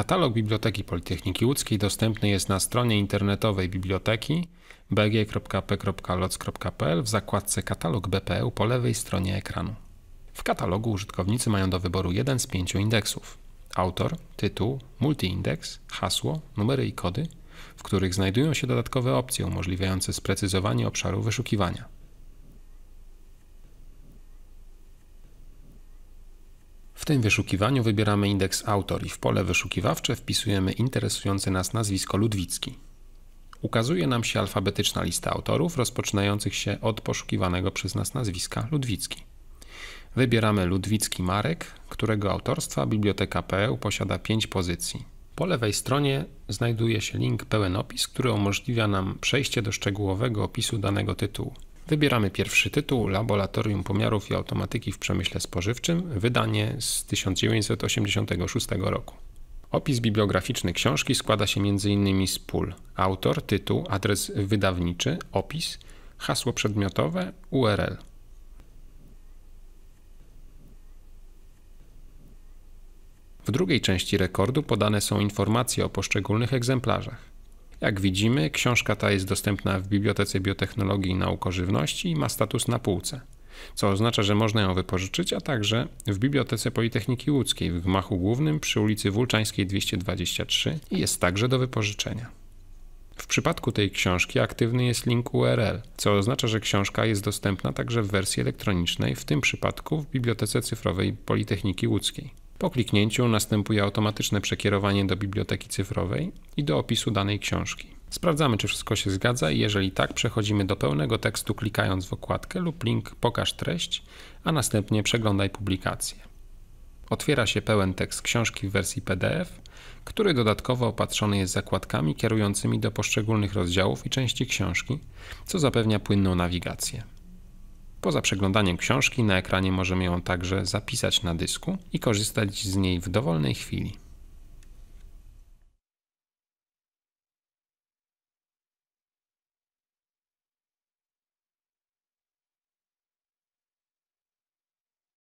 Katalog Biblioteki Politechniki Łódzkiej dostępny jest na stronie internetowej biblioteki bg.p.loc.pl w zakładce Katalog BPE po lewej stronie ekranu. W katalogu użytkownicy mają do wyboru jeden z pięciu indeksów: autor, tytuł, multiindeks, hasło, numery i kody, w których znajdują się dodatkowe opcje umożliwiające sprecyzowanie obszaru wyszukiwania. Tym wyszukiwaniu wybieramy indeks autor i w pole wyszukiwawcze wpisujemy interesujące nas nazwisko Ludwicki. Ukazuje nam się alfabetyczna lista autorów rozpoczynających się od poszukiwanego przez nas nazwiska Ludwicki. Wybieramy Ludwicki Marek, którego autorstwa Biblioteka posiada 5 pozycji. Po lewej stronie znajduje się link pełen opis, który umożliwia nam przejście do szczegółowego opisu danego tytułu. Wybieramy pierwszy tytuł Laboratorium Pomiarów i Automatyki w Przemyśle Spożywczym, wydanie z 1986 roku. Opis bibliograficzny książki składa się m.in. z pól autor, tytuł, adres wydawniczy, opis, hasło przedmiotowe, URL. W drugiej części rekordu podane są informacje o poszczególnych egzemplarzach. Jak widzimy, książka ta jest dostępna w Bibliotece Biotechnologii i Nauk o Żywności i ma status na półce, co oznacza, że można ją wypożyczyć, a także w Bibliotece Politechniki Łódzkiej w gmachu głównym przy ulicy Wulczańskiej 223 i jest także do wypożyczenia. W przypadku tej książki aktywny jest link URL, co oznacza, że książka jest dostępna także w wersji elektronicznej, w tym przypadku w Bibliotece Cyfrowej Politechniki Łódzkiej. Po kliknięciu następuje automatyczne przekierowanie do biblioteki cyfrowej i do opisu danej książki. Sprawdzamy, czy wszystko się zgadza i jeżeli tak, przechodzimy do pełnego tekstu klikając w okładkę lub link Pokaż treść, a następnie przeglądaj publikację. Otwiera się pełen tekst książki w wersji PDF, który dodatkowo opatrzony jest zakładkami kierującymi do poszczególnych rozdziałów i części książki, co zapewnia płynną nawigację. Poza przeglądaniem książki na ekranie możemy ją także zapisać na dysku i korzystać z niej w dowolnej chwili.